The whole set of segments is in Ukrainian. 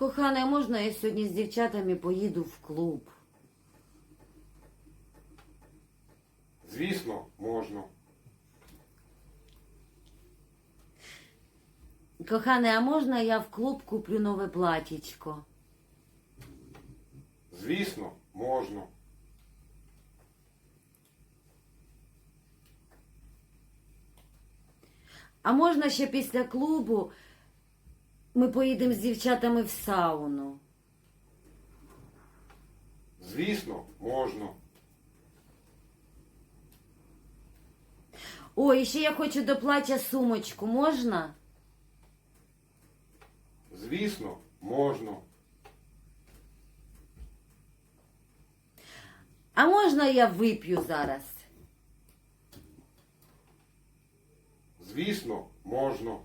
Кохане, можна я сьогодні з дівчатами поїду в клуб? Звісно, можна. Кохане, а можна я в клуб куплю нове платічко? Звісно, можна. А можна ще після клубу ми поїдемо з дівчатами в сауну? Звісно, можна. Ой, і ще я хочу до плаття сумочку, можна? Звісно, можна. А можна я вип'ю зараз? Звісно, можна.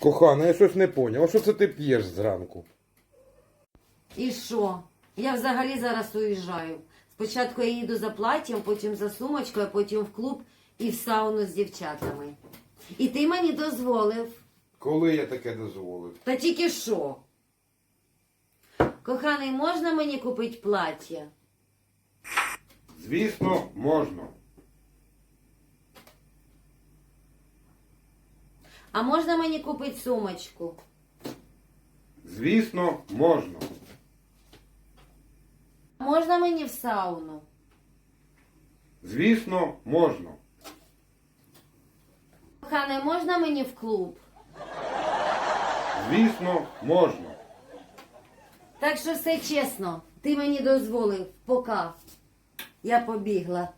Кохана, я щось не поняв. А що це ти п'єш зранку? І що? Я взагалі зараз уїжджаю. Спочатку я їду за платтям, потім за сумочкою, потім в клуб і в сауну з дівчатами. І ти мені дозволив. Коли я таке дозволив? Та тільки що? Коханий, можна мені купити плаття? Звісно, можна. А можна мені купити сумочку? Звісно, можна. Можна мені в сауну? Звісно, можна. Коханий, можна мені в клуб? Звісно, можна. Так що все чесно, ти мені дозволив, пока. Я побігла.